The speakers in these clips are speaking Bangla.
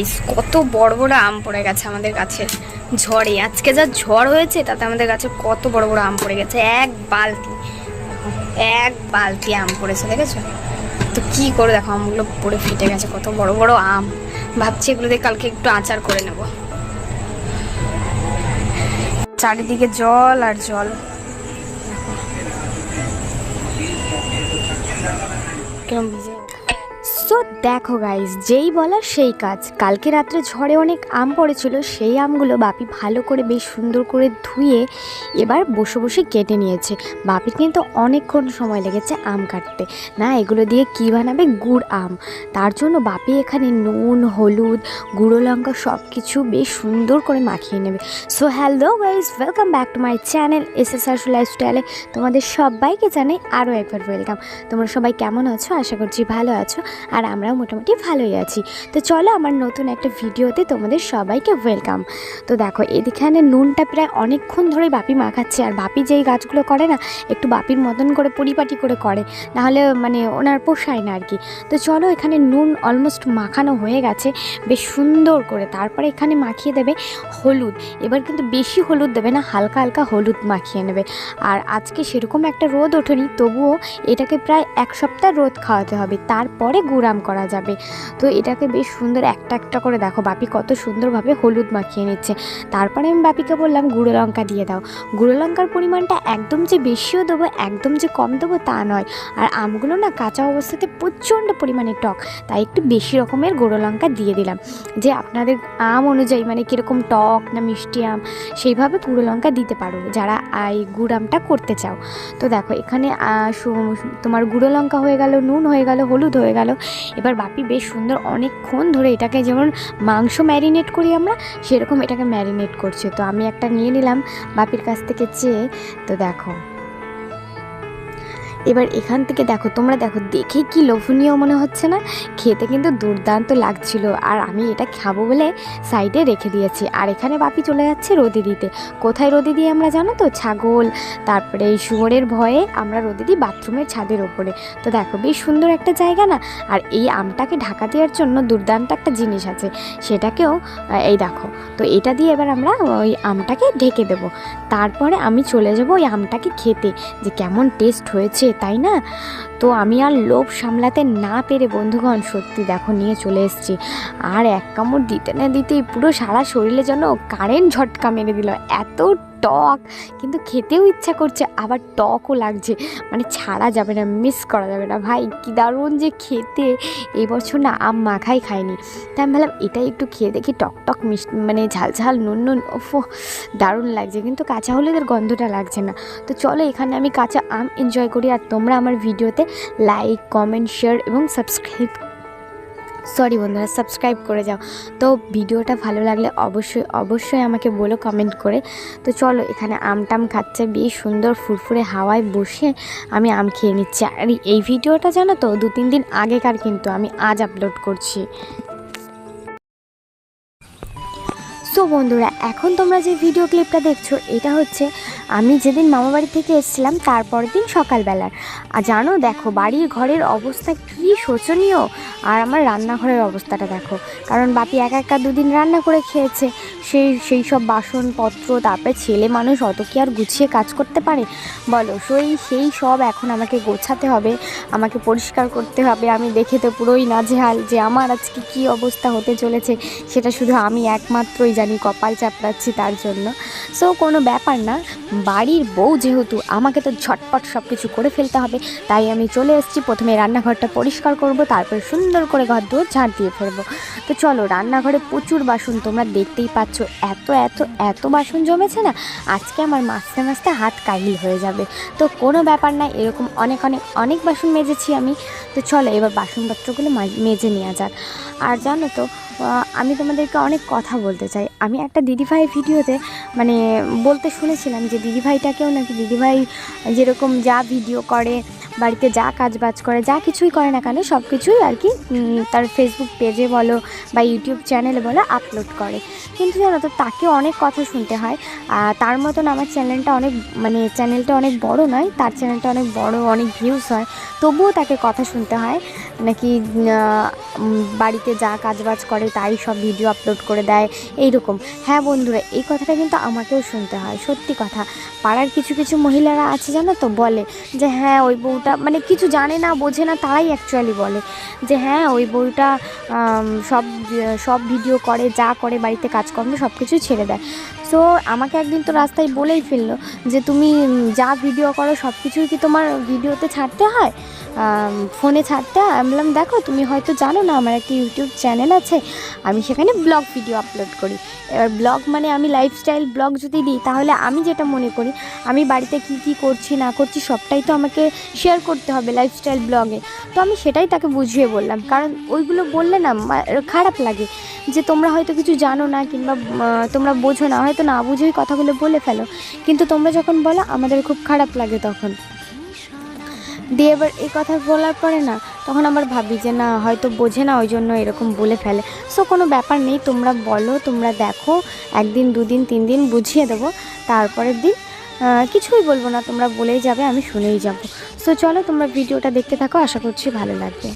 গাইস কত বড় বড় আম পড়ে গেছে আমাদের গাছে। ঝড়ে। আজকে যা ঝড় হয়েছে, তাতে আমাদের গাছে কত বড় বড় আম পড়ে গেছে। এক বালতি। এক বালতি আম পড়েছে, দেখেছ? তো কি করে দেখো, আমগুলো পড়ে ফেটে গেছে, কত বড় বড় আম। ভাবছি এগুলো দিয়ে কালকে একটু আচার করে নেব। চারিদিকে জল আর জল। কিরম ভিজে সো দেখো গাইস যেই বলা সেই কাজ। কালকে রাত্রে ঝড়ে অনেক আম পড়েছিল, সেই আমগুলো বাপি ভালো করে বেশ সুন্দর করে ধুয়ে এবার বসে বসে কেটে নিয়েছে। বাপির কিন্তু অনেকক্ষণ সময় লেগেছে আম কাটতে। না, এগুলো দিয়ে কী বানাবে? গুড় আম। তার জন্য বাপি এখানে নুন, হলুদ, গুঁড়ো লঙ্কা সব কিছু বেশ সুন্দর করে মাখিয়ে নেবে। So hello guys welcome back to my channel S S R লাইফস্টাইলে তোমাদের সবাইকে জানাই আরও একবার ওয়েলকাম তোমরা সবাই কেমন আছো? আশা করছি ভালো আছো। আর আমরাও মোটামুটি ভালোই আছি। তো চলো আমার নতুন একটা ভিডিওতে তোমাদের সবাইকে ওয়েলকাম তো দেখো এদিকে নুনটা প্রায় অনেকক্ষণ ধরে বাপি মাখাচ্ছে আর বাপি যেই গাছগুলো করে না, একটু বাপির মতন করে পরিপাটি করে করে, নাহলে মানে ওনার পোষায় না আর কি তো চলো এখানে নুন অলমোস্ট মাখানো হয়ে গেছে, বেশ সুন্দর করে। তারপরে এখানে মাখিয়ে দেবে হলুদ। এবার কিন্তু বেশি হলুদ দেবে না, হালকা হালকা হলুদ মাখিয়ে নেবে। আর আজকে সেরকম একটা রোদ ওঠেনি, তবুও এটাকে প্রায় এক সপ্তাহ রোদ খাওয়াতে হবে। তারপরে গুড়াম করা যাবে। তো এটাকে বেশ সুন্দর একটা একটা করে দেখো, বাপি কত সুন্দরভাবে হলুদ মাখিয়ে নিচ্ছে। তারপরে আমি বাপিকে বললাম, গুঁড়ো লঙ্কা দিয়ে দাও। গুঁড়ো লঙ্কার পরিমাণটা একদম যে বেশিও দেবো, একদম যে কম দেবো তা নয়। আর আমগুলো না কাঁচা অবস্থাতে প্রচণ্ড পরিমাণে টক, তাই একটু বেশি রকমের গুঁড়ো লঙ্কা দিয়ে দিলাম। যে আপনাদের আম অনুযায়ী মানে কীরকম টক না মিষ্টি আম, সেইভাবে গুঁড়ো লঙ্কা দিতে পারো, যারা এই গুড় আমটা করতে চাও। তো দেখো, এখানে তোমার গুঁড়ো লঙ্কা হয়ে গেল, নুন হয়ে গেল, হলুদ হয়ে গেল। এবার বাপি বেশ সুন্দর অনেকক্ষণ ধরে এটাকে যেমন মাংস ম্যারিনেট করি আমরা, সেরকম এটাকে ম্যারিনেট করছে। তো আমি একটা নিয়ে নিলাম বাপির কাছ থেকে চেয়ে। তো দেখো। এবার এখান থেকে দেখো, তোমরা দেখো, দেখে কি লোভনীয় মনে হচ্ছে না? খেতে কিন্তু দুর্দান্ত লাগছিল আর আমি এটা খাব বলে সাইডে রেখে দিয়েছি। আর এখানে বাপি চলে যাচ্ছে রোদে দিতে। কোথায় রোদে দিয়ে আমরা জানো তো? ছাগল, তারপরে এই শুয়োরের ভয়ে আমরা রোদে দিই বাথরুমের ছাদের ওপরে। তো দেখো, বেশ সুন্দর একটা জায়গা না? আর এই আমটাকে ঢাকা দেওয়ার জন্য দুর্দান্ত একটা জিনিস আছে। সেটাকেও এই দেখো, তো এটা দিয়ে এবার আমরা ওই আমটাকে ঢেকে দেবো। তারপরে আমি চলে যাব ওই আমটাকে খেতে। যে কেমন টেস্ট হয়েছে। তাই না? তো আমি আর লোভ সামলাতে না পেরে বন্ধুগণ, সত্যি দেখো, নিয়ে চলে এসেছি। আর এক কামড় দিতে না দিতেই পুরো সারা শরীরে যেন কারেন্ট ঝটকা মেরে দিল। এত টক, কিন্তু খেতেও ইচ্ছা করছে, আবার টকও লাগছে। মানে ছাড়া যাবে না মিস করা যাবে না। ভাই, কি দারুণ যে খেতে। এই বছর না আম মাখাই খায়নি তাই আমি ভাবলাম, এটাই একটু খেয়ে দেখি, টক টক মিষ্টি মানে ঝাল ঝাল, নুন নুন ওফো দারুণ লাগছে। কিন্তু কাঁচা হলুদের গন্ধটা লাগছে না। তো চলো, এখানে আমি কাঁচা আম এনজয় করি। আর তোমরা আমার ভিডিওতে লাইক কমেন্ট শেয়ার এবং সাবস্ক্রাইব সরি বন্ধুরা সাবস্ক্রাইব করে যাও। তো ভিডিওটা ভালো লাগলে অবশ্যই অবশ্যই আমাকে বলো কমেন্ট করে। তো চলো, এখানে আম টাম খাচ্ছে, বেশ সুন্দর ফুরফুরে হাওয়ায় বসে আমি আম খেয়ে নিচ্ছি। আর এই ভিডিওটা জানো তো, দু তিন দিন আগেকার কিন্তু আমি আজ আপলোড করছি। সো বন্ধুরা, এখন তোমরা যে ভিডিও ক্লিপটা দেখছ, এটা হচ্ছে আমি যেদিন মামা বাড়ি থেকে এসেছিলাম তারপর দিন সকালবেলার। আর জানো, দেখো, বাড়ির ঘরের অবস্থা কী শোচনীয়। আর আমার রান্নাঘরের অবস্থাটা দেখো। কারণ বাপি একা একা দুদিন রান্না করে খেয়েছে। সেই সেই সব বাসনপত্র, তারপরে ছেলে মানুষ অত কি আর গুছিয়ে কাজ করতে পারে? বলো, সেই সেই সব এখন আমাকে গোছাতে হবে, আমাকে পরিষ্কার করতে হবে। আমি দেখে তো পুরোই নাজেহাল যে আমার আজকে কী অবস্থা হতে চলেছে, সেটা শুধু আমি একমাত্রই জানি, কপাল চাপড়াচ্ছি তার জন্য। সো কোনো ব্যাপার না, বাড়ির বউ যেহেতু, আমাকে তো ঝটপট সব কিছু করে ফেলতে হবে। তাই আমি চলে এসেছি, প্রথমে রান্নাঘরটা পরিষ্কার করব, তারপরে সুন্দর করে ঘর দুয়ার ঝাঁট দিয়ে ফেলব। তো চলো, রান্নাঘরে প্রচুর বাসন, তোমরা দেখতেই পাচ্ছ। এত এত এত বাসন জমেছে না? আজকে আমার মাছতে মাছতে হাত কাইলি হয়ে যাবে। তো কোনো ব্যাপার না, এরকম অনেক অনেক অনেক বাসন মেজেছি আমি। তো চলো, এবার বাসনপত্রগুলো মেজে নেওয়া যাক। আর জানো তো আমি তোমাদেরকে অনেক কথা বলতে চাই। আমি একটা দিদিভাই ভিডিওতে মানে বলতে শুনেছিলাম যে দিদিভাইটাকেও নাকি দিদিভাই যেরকম যা ভিডিও করে বাড়িতে যা কাজ বাজ করে, যা কিছুই করে না কেন সব কিছুই আর কি তার ফেসবুক পেজে বলো বা ইউটিউব চ্যানেলে বলো আপলোড করে। কিন্তু জানো তো, তাকে অনেক কথা শুনতে হয়, আর তার মতন আমার চ্যানেলটা অনেক মানে চ্যানেলটা অনেক বড় নয়, তার চ্যানেলটা অনেক বড়, অনেক ভিউজ হয়, তবুও তাকে কথা শুনতে হয়, নাকি বাড়িতে যা কাজবাজ করে তাই সব ভিডিও আপলোড করে দেয়, এইরকম। হ্যাঁ বন্ধুরা, এই কথাটা কিন্তু আমাকেও শুনতে হয়, সত্যি কথা। পাড়ার কিছু কিছু মহিলারা আছে জানো তো, বলে যে হ্যাঁ ওই বউটা মানে কিছু জানে না, বোঝে না, তারাই অ্যাকচুয়ালি বলে যে হ্যাঁ ওই বউটা সব সব ভিডিও করে, যা করে, বাড়িতে কাজকর্ম সব কিছু ছেড়ে দেয়। সো আমাকে একদিন তো রাস্তায় বলেই ফেলল যে তুমি যা ভিডিও করো সব কিছুই কি তোমার ভিডিওতে ছাড়তে হয়? ফোনে ছাড়তে হয়? আমি বললাম, দেখো, তুমি হয়তো জানো না, আমার একটা ইউটিউব চ্যানেল আছে। আমি সেখানে ব্লগ ভিডিও আপলোড করি। এবার ব্লগ মানে আমি লাইফস্টাইল ব্লগ যদি দিই, তাহলে আমি যেটা মনে করি, আমি বাড়িতে কি কি করছি, না করছি, সবটাই তো আমাকে শেয়ার করতে হবে লাইফস্টাইল ব্লগে তো আমি সেটাই তাকে বুঝিয়ে বললাম। কারণ ওইগুলো বললে না খারাপ লাগে। যে তোমরা হয়তো কিছু জানো না, কিংবা তোমরা বোঝো না। হয়তো না বুঝেই কথাগুলো বলে ফেলো। কিন্তু তোমরা যখন বলো, আমাদের খুব খারাপ লাগে তখন। দিয়ে এবার এই কথা বলার পরে না, তখন আবার ভাবি যে, না, হয়তো বোঝে না ওই জন্য এরকম বলে ফেলে। সো কোনো ব্যাপার নেই, তোমরা বলো, তোমরা দেখো, একদিন, দুদিন, তিন দিন বুঝিয়ে দেবো। তারপরের দিন কিছুই বলব না, তোমরা বলেই যাবে, আমি শুনেই যাব। সো চলো তোমরা ভিডিওটা দেখতে থাকো, আশা করছি ভালো লাগবে।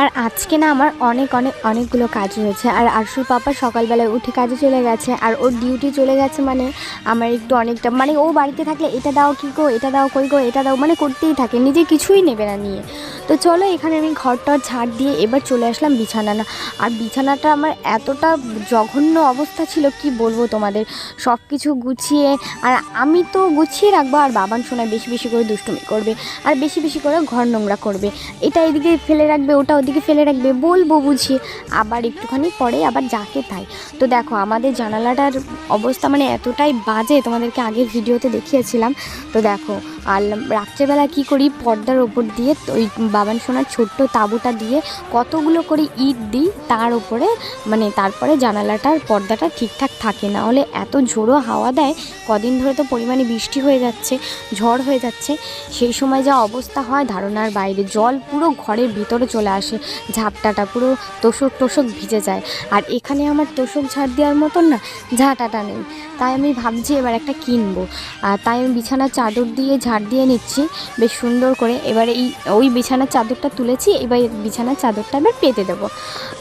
আর আজকে না আমার অনেক অনেক, অনেকগুলো কাজ হয়েছে। আর আরশুর পাপা সকালবেলায় উঠে কাজে চলে গেছে, আর ওর ডিউটি চলে গেছে মানে আমার একটু অনেকটা মানে ও বাড়িতে থাকলে এটা দাও কী গো, এটা দাও কই গো, এটা দাও মানে করতেই থাকে, নিজে কিছুই নেবে না নিয়ে। তো চলো এখানে আমি ঘরটর ঝাড় দিয়ে এবার চলে আসলাম বিছানা না। আর বিছানাটা আমার এতটা জঘন্য অবস্থা ছিল, কি বলব তোমাদের? সব কিছু গুছিয়ে, আর আমি তো গুছিয়ে রাখব, আর বাবান শোনায় বেশি বেশি করে দুষ্টুমি করবে, আর বেশি বেশি করে ঘর নোংরা করবে। এটা এদিকে ফেলে রাখবে, ওটা ওদিকে ফেলে রাখবে বলব বুঝিয়ে আবার একটুখানি পরে আবার যাকে তাই। তো দেখো, আমাদের জানালাটার অবস্থা মানে এতটাই বাজে, তোমাদেরকে আগের ভিডিওতে দেখিয়েছিলাম। তো দেখো আর রাত্রেবেলা কী করি, পর্দার ওপর দিয়ে ওই বাবান সোনার ছোট্ট তাঁবুটা দিয়ে কতগুলো করে ইট দিই, তার উপরে মানে তারপরে জানালাটার পর্দাটা ঠিকঠাক থাকে না। হলে এত ঝোড়ো হাওয়া দেয়, কদিন ধরে তো পরিমাণে বৃষ্টি হয়ে যাচ্ছে, ঝড় হয়ে যাচ্ছে। সেই সময় যা অবস্থা হয়, ধারণার বাইরে জল পুরো ঘরের ভিতরে চলে আসে, ঝাপটাটা পুরো তোষক টোষক ভিজে যায়। আর এখানে আমার তোষক ঝাড় দেওয়ার মতন না, ঝাঁটাটা নেই। তাই আমি ভাবছি এবার একটা কিনবো। আর তাই আমি বিছানার চাদর দিয়ে দিয়ে নিচ্ছি। বেশ সুন্দর করে। এবারে এই, ওই বিছানার চাদরটা তুলেছি। এবার বিছানার চাদরটা এবার পেতে দেবো।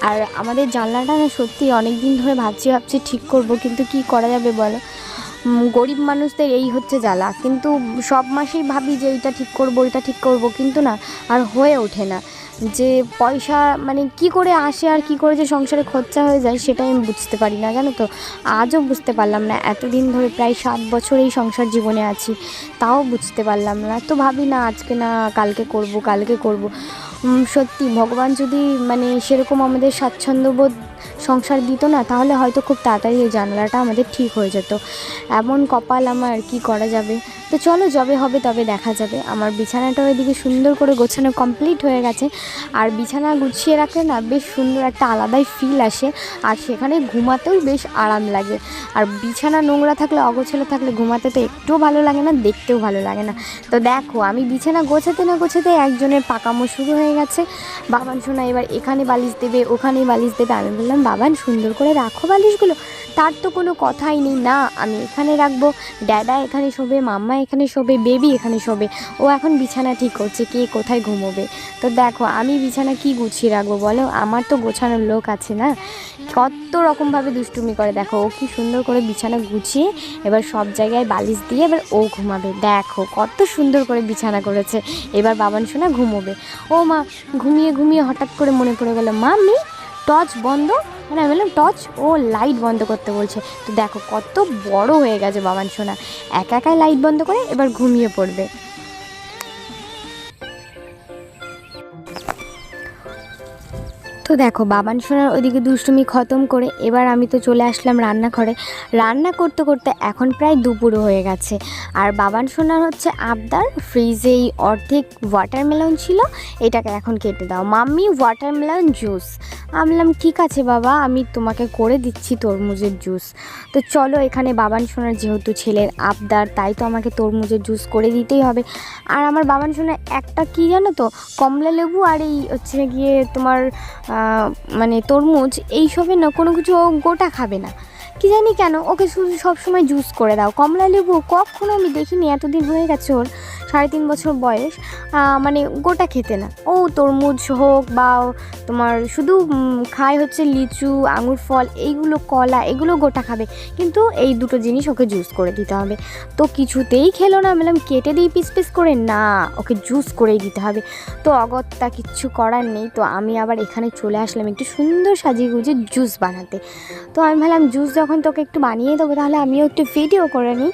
আর আমাদের জানলাটা না সত্যি অনেক দিন ধরে ভাবছি ভাবছি ঠিক করব, কিন্তু কি করা যাবে বলো? গরিব মানুষদের এই হচ্ছে জ্বালা। কিন্তু সব মাসেই ভাবি যে এইটা ঠিক করব, ওইটা ঠিক করব, কিন্তু না, আর হয়ে ওঠে না। যে পয়সা মানে কি করে আসে আর কি করে যে সংসারে খরচা হয়ে যায় সেটাই আমি বুঝতে পারি না, জানো তো? আজও বুঝতে পারলাম না, এতদিন ধরে প্রায় সাত বছর এই সংসার জীবনে আছি, তাও বুঝতে পারলাম না। তো ভাবি না, আজকে না, কালকে করব কালকে করব। সত্যি, ভগবান যদি মানে সেরকম আমাদের স্বাচ্ছন্দ্যবোধ সংসার দিত না, তাহলে হয়তো খুব তাড়াতাড়ি এই জানলাটা আমাদের ঠিক হয়ে যেত। এমন কপাল আমার, কি করা যাবে? তো চলো যবে হবে তবে দেখা যাবে। আমার বিছানাটা ওইদিকে সুন্দর করে গোছানো কমপ্লিট হয়ে গেছে। আর বিছানা গুছিয়ে রাখলে না বেশ সুন্দর একটা আলাদাই ফিল আসে। আর সেখানে ঘুমাতেও বেশ আরাম লাগে। আর বিছানা নোংরা থাকলে, অগোছালো থাকলে ঘুমাতে তো একটুও ভালো লাগে না, দেখতেও ভালো লাগে না। তো দেখো, আমি বিছানা গোছাতে না গোছাতে একজনের পাকামো শুরু হয়ে গেছে। বাবান শোনা, এবার এখানে বালিশ দেবে, ওখানে বালিশ দেবে, আমি বললাম বাবান সুন্দর করে রাখো বালিশগুলো। তার তো কোনো কথাই নেই। না, আমি এখানে রাখব। ড্যাডা এখানে শোবে, মাম্মা এখানে শোবে, বেবি এখানে শোবে। ও এখন বিছানা ঠিক করছে, কে কোথায় ঘুমোবে? তো দেখো, আমি বিছানা কি গুছিয়ে রাখব বলো? আমার তো গোছানোর লোক আছে না? কত রকমভাবে দুষ্টুমি করে। দেখো, ও কি সুন্দর করে বিছানা গুছিয়ে এবার সব জায়গায় বালিশ দিয়ে এবার ও ঘুমাবে। দেখো, কত সুন্দর করে বিছানা করেছে। এবার বাবান শোনা ঘুমোবে। ও মা, ঘুমিয়ে ঘুমিয়ে হঠাৎ করে মনে পড়ে গেল মামি টর্চ বন্ধ? মানে আমি বললাম, টর্চ ও লাইট বন্ধ করতে বলছে। তো দেখো, কত বড় হয়ে গেছে বাবান সোনা। একা একাই লাইট বন্ধ করে এবার ঘুমিয়ে পড়বে। তো দেখো, বাবান সোনার ওইদিকে দুষ্টুমি খতম করে এবার আমি তো চলে আসলাম রান্নাঘরে। রান্না করতে করতে এখন প্রায় দুপুরও হয়ে গেছে। আর বাবান সোনার হচ্ছে আবদার, ফ্রিজেই অর্ধেক ওয়াটারমেলন ছিল, এটাকে এখন কেটে দাও। মাম্মি ওয়াটারমেলন জুস আমি বললাম, ঠিক আছে বাবা, আমি তোমাকে করে দিচ্ছি তরমুজের জুস তো চলো, এখানে বাবান সোনার যেহেতু ছেলের আবদার, তাই তো আমাকে তরমুজের জুস করে দিতেই হবে। আর আমার বাবান সোনার একটা কী জানো তো কমলা লেবু আর এই হচ্ছে গিয়ে তোমার মানে তরমুজ এইসবে না কোনো কিছু গোটা খাবে না। কি জানি কেন, ওকে শুধু সবসময় জুস করে দাও। কমলা লেবু কখনো আমি দেখিনি, এতদিন হয়ে গেছে ওর সাড়ে তিন বছর বয়স। মানে গোটা খেতে না। ও তরমুজ হোক বা তোমার শুধু খায় হচ্ছে লিচু, আঙুর ফল, এইগুলো কলা, এগুলো গোটা খাবে। কিন্তু এই দুটো জিনিস ওকে জুস করে দিতে হবে। তো কিছুতেই খেলো না বললাম, কেটে দিই পিস পিস করে? না, ওকে জুস করেই দিতে হবে। তো অগত্যা কিচ্ছু করার নেই। তো আমি আবার এখানে চলে আসলাম একটু সুন্দর সাজিয়ে গুজিয়ে জুস বানাতে। তো আমি ভাবলাম জুস যখন তোকে একটু বানিয়ে দেবো তাহলে আমিও একটু ভিডিও করে নিই।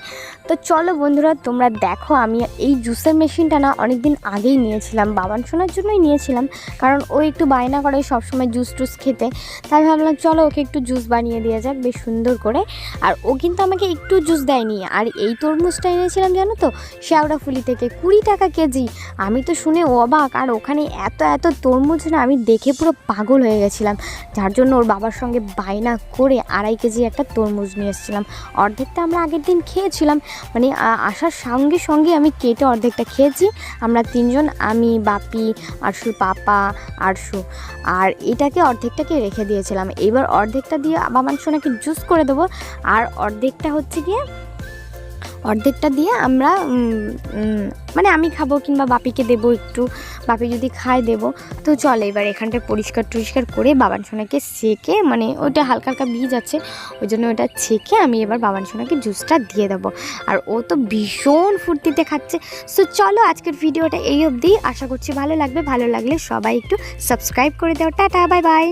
তো চলো বন্ধুরা, তোমরা দেখো, আমি এই জুসের মেশিনটা না অনেক দিন আগেই নিয়েছিলাম। বাবান শোনার জন্যই নিয়েছিলাম, কারণ ও একটু বায়না করে সবসময় জুস টুস খেতে। তাই ভাবলাম, চলো ওকে একটু জুস বানিয়ে দেওয়া যাক, বেশ সুন্দর করে। আর ও কিন্তু আমাকে একটু জুস দেয়নি। আর এই তরমুজটা এনেছিলাম, জানো তো শেওড়াফুলি থেকে, কুড়ি টাকা কেজি। আমি তো শুনে অবাক, আর ওখানে এত এত তরমুজ না আমি দেখে পুরো পাগল হয়ে গেছিলাম। যার জন্য ওর বাবার সঙ্গে বায়না করে আড়াই কেজি একটা তরমুজ নিয়ে এসেছিলাম। অর্ধেকটা আমরা আগের দিন খেয়েছিলাম মানে আসার সঙ্গে সঙ্গে আমি কেটে অর্ধেকটা খেয়েছি। আমরা তিনজন, আমি, বাপি আরশুর পাপা, আরশু। আর এটাকে অর্ধেকটাকে রেখে দিয়েছিলাম। এবার অর্ধেকটা দিয়ে বাবার সোনাকে জুস করে দেবো। আর অর্ধেকটা হচ্ছে গিয়ে অর্ধেকটা দিয়ে আমরা মানে আমি খাব কিংবা বাপিকে দেবো একটু। বাপি যদি খায় দেবো। তো চল এবার এখানটা পরিষ্কার টরিষ্কার করে বাবান সোনাকে সেকে মানে ওটা হালকা হালকা বীজ আছে, ওই জন্য ওটা ছেঁকে আমি এবার বাবান সোনাকে জুসটা দিয়ে দেবো। আর ও তো ভীষণ ফুর্তিতে খাচ্ছে। সো চলো আজকের ভিডিওটা এই অবধি। আশা করছি ভালো লাগবে। ভালো লাগলে সবাই একটু সাবস্ক্রাইব করে দাও। Tata bye bye